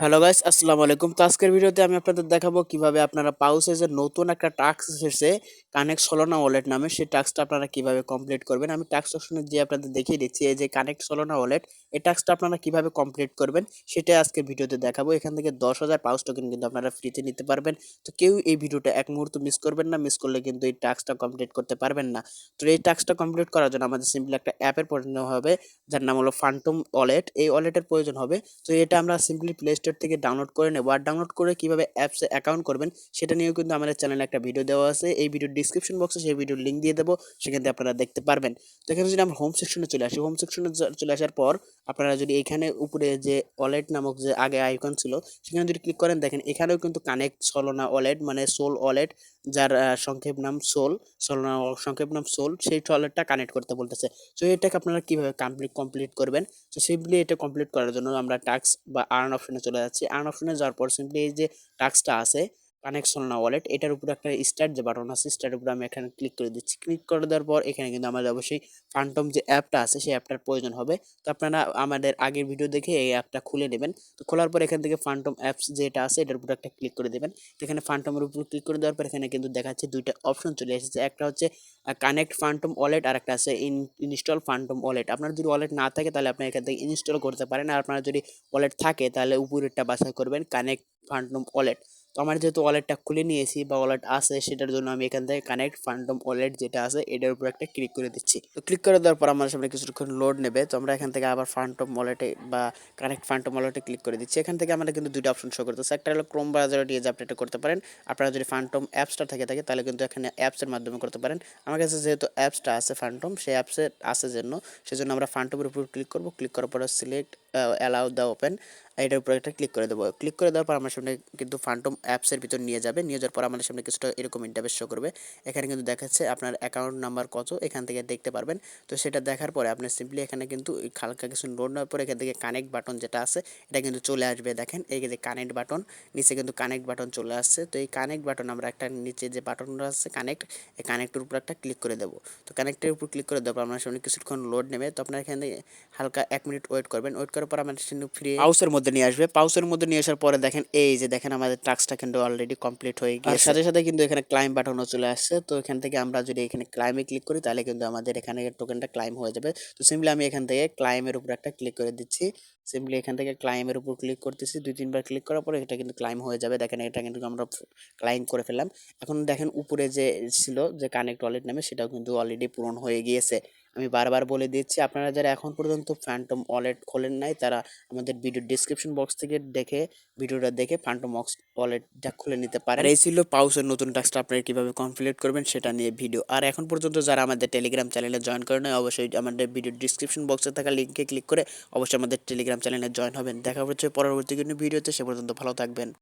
Hello guys আসসালামু আলাইকুম। তো আজকের ভিডিওতে আমি আপনাদের দেখাবো কীভাবে আপনারা পাউসে যে নতুন একটা টাস্ক এসেছে কানেক্ট সলোনা ওয়ালেট নামে সেই টাস্কটা আপনারা কীভাবে কমপ্লিট করবেন। আমি টাস্ক অপশনে যে আপনাদের দেখিয়ে দিচ্ছি, এই যে কানেক্ট সলোনা ওয়ালেট এই টাস্কটা আপনারা কীভাবে কমপ্লিট করবেন সেটাই আজকের ভিডিওতে দেখাবো। এখান থেকে দশ হাজার পাউস টোকেন কিন্তু আপনারা ফ্রিতে নিতে পারবেন। তো কেউ এই ভিডিওটা এক মুহূর্ত মিস করবেন না মিস করলে কিন্তু এই টাস্কটা কমপ্লিট করতে পারবেন না। তো এই টাস্কটা কমপ্লিট করার জন্য আমাদের সিম্পলি একটা অ্যাপের প্রয়োজন হবে, যার নাম হলো ফান্টম ওয়ালেট এই ওয়ালেটের প্রয়োজন হবে। তো এটা আমরা সিম্পলি প্লে স্টোর থেকে ডাউনলোড করে নেব। আর ডাউনলোড করে কীভাবে অ্যাপসে অ্যাকাউন্ট করবেন, সেটা নিয়েও কিন্তু আমাদের চ্যানেলে একটা ভিডিও দেওয়া আছে। এই ভিডিওর ডিসক্রিপশন বক্সে সেই ভিডিওর লিঙ্ক দিয়ে দেবো, সেখান থেকে আপনারা দেখতে পারবেন। তো এখানে যদি আমরা হোম সেকশনে চলে আসি হোম সেকশনে চলে আসার পর আপনারা যদি এখানে উপরে যে ওয়ালেট নামক যে আগে আইকন ছিল, সেখানে যদি ক্লিক করেন, দেখেন এখানেও কিন্তু কানেক্ট সলোনা ওয়ালেট মানে সোল ওয়ালেট যার সংক্ষেপ নাম সোল সোল সংক্ষেপ নাম সোল, সেই টয়লেটটা কানেক্ট করতে বলতেছে। সো এটাকে আপনারা কীভাবে কমপ্লিট কমপ্লিট করবেন? তো সিম্পলি এটা কমপ্লিট করার জন্য আমরা টাস্ক বা আর্ন অপশনে চলে যাচ্ছি। আর্ন অপশনে যাওয়ার পর সিম্পলি এই যে টাস্কটা আছে কানেকশন না ওয়ালেট এটার উপরে একটা স্টার্ট যে বাটন আছে স্টার্টের উপরে আমি এখানে ক্লিক করে দিচ্ছি। ক্লিক করে দেওয়ার পর এখানে কিন্তু আমাদের অবশ্যই ফান্টম যে অ্যাপটা আছে, সেই অ্যাপটার প্রয়োজন হবে। তো আপনারা আমাদের আগের ভিডিও দেখে এই অ্যাপটা খুলে নেবেন। তো খোলার পর এখান থেকে ফান্টম অ্যাপস যেটা আছে, এটার উপরে একটা ক্লিক করে দেবেন। তো এখানে ফান্টমের উপর ক্লিক করে দেওয়ার পর এখানে কিন্তু দেখাচ্ছে দুইটা অপশন চলে এসেছে। একটা হচ্ছে কানেক্ট ফান্টম ওয়ালেট আর একটা আছে ইনস্টল ফান্টম ওয়ালেট আপনার যদি ওয়ালেট না থাকে, তাহলে আপনি এখান থেকে ইনস্টল করতে পারেন। আর আপনার যদি ওয়ালেট থাকে, তাহলে উপরেরটা বাছাই করবেন। কানেক্ট ফান্টম ওয়ালেট তো আমার যেহেতু ওয়ালেটটা খুলে নিয়েছি বা ওয়ালেট আছে সেটার জন্য আমি এখান থেকে কানেক্ট ফান্ডম ওয়ালেট যেটা আছে, এটার উপর একটা ক্লিক করে দিচ্ছি। তো ক্লিক করে দেওয়ার পর আমার সামনে কিছুক্ষণ লোড নেবে। তো আমরা এখান থেকে আবার ফান্টম ওয়ালেটে বা কানেক্ট ফান্টম ওয়ালেটে ক্লিক করে দিচ্ছি। এখান থেকে আমরা কিন্তু দুটো অপশন শো করতেছে। একটা হলো ক্রোম ব্রাউজারে দিয়ে আপনি করতে পারেন। আপনারা যদি ফান্টম অ্যাপসটা থেকে থাকে, তাহলে কিন্তু এখানে অ্যাপসের মাধ্যমে করতে পারেন। আমার কাছে যেহেতু অ্যাপসটা আছে ফান্টম সেই অ্যাপসে আছে জন্য, সেজন্য আমরা ফান্টমের উপর ক্লিক করব। ক্লিক করার পর সিলেক্ট অ্যালাউ দ্য ওপেন এটার উপরে একটা ক্লিক করে দেবো। ক্লিক করে দেওয়ার পর আমার সামনে কিন্তু ফান্টম অ্যাপসের ভিতর নিয়ে যাবে। নিয়ে যাওয়ার পর আমাদের সামনে কিছুটা এরকম ইন্টারভেস শো করবে। এখানে কিন্তু দেখাচ্ছে আপনার অ্যাকাউন্ট নাম্বার কত, এখান থেকে দেখতে পারবেন। তো সেটা দেখার পরে আপনি সিম্পলি এখানে কিন্তু হালকা কিছু লোড নেওয়ার পরে এখান থেকে কানেক্ট বাটন যেটা আছে, এটা কিন্তু চলে আসবে দেখেন। এই যে কানেক্ট বাটন নিচে কিন্তু কানেক্ট বাটন চলে আসছে। তো এই কানেক্ট বাটন আমরা একটা নিচে যে বাটনটা আছে কানেক্ট এই কানেক্টের উপর একটা ক্লিক করে দেবো। তো কানেক্টের উপর ক্লিক করে দেবো আপনার সামনে কিছুক্ষণ লোড নেবে। তো আপনার এখানে হালকা এক মিনিট ওয়েট করবেন। ওয়েট করার পর আমাদের ফ্রি পাউসের মধ্যে নিয়ে আসবে। পাউসের মধ্যে নিয়ে আসার পরে দেখেন এই যে দেখেন আমাদের টাস্কটা কিন্তু অলরেডি কমপ্লিট হয়ে গিয়েছে। সাথে সাথে কিন্তু এখানে ক্লাইম বাটনও চলে আসছে। তো এখান থেকে আমরা যদি এখানে ক্লাইমে ক্লিক করি তাহলে কিন্তু আমাদের এখানে টোকেনটা ক্লাইম হয়ে যাবে। তো সিম্পলি আমি এখান থেকে ক্লাইমের উপর একটা ক্লিক করে দিচ্ছি। সিম্পলি এখান থেকে ক্লাইমের উপর ক্লিক করতেছি। দুই, তিনবার ক্লিক করার পরে এটা কিন্তু ক্লাইম হয়ে যাবে। দেখেন এটা কিন্তু আমরা ক্লাইম করে ফেললাম। এখন দেখেন উপরে যে ছিল, যে কানেক্ট ওয়ালেট নামে, সেটাও কিন্তু অলরেডি পূরণ হয়ে গিয়েছে। আমি বারবার বলে দিচ্ছি, আপনারা যারা এখন পর্যন্ত ফ্যান্টম ওয়ালেট খোলেন নাই, তারা আমাদের ভিডিও ডিসক্রিপশন বক্স থেকে দেখে, ভিডিওটা দেখে ফ্যান্টম বক্স ওয়ালেটটা খুলে নিতে পারেন। এই ছিল পাউসের নতুন টাস্কটা আপনারা কীভাবে কমপ্লিট করবেন, সেটা নিয়ে ভিডিও আর এখন পর্যন্ত যারা আমাদের টেলিগ্রাম চ্যানেলে জয়েন করে নেয় অবশ্যই আমাদের ভিডিও ডিসক্রিপশন বক্সে থাকা লিঙ্কে ক্লিক করে, অবশ্যই আমাদের টেলিগ্রাম চ্যানেলে জয়েন হবেন। দেখা হচ্ছে পরবর্তী কোনো ভিডিওতে সে পর্যন্ত ভালো থাকবেন।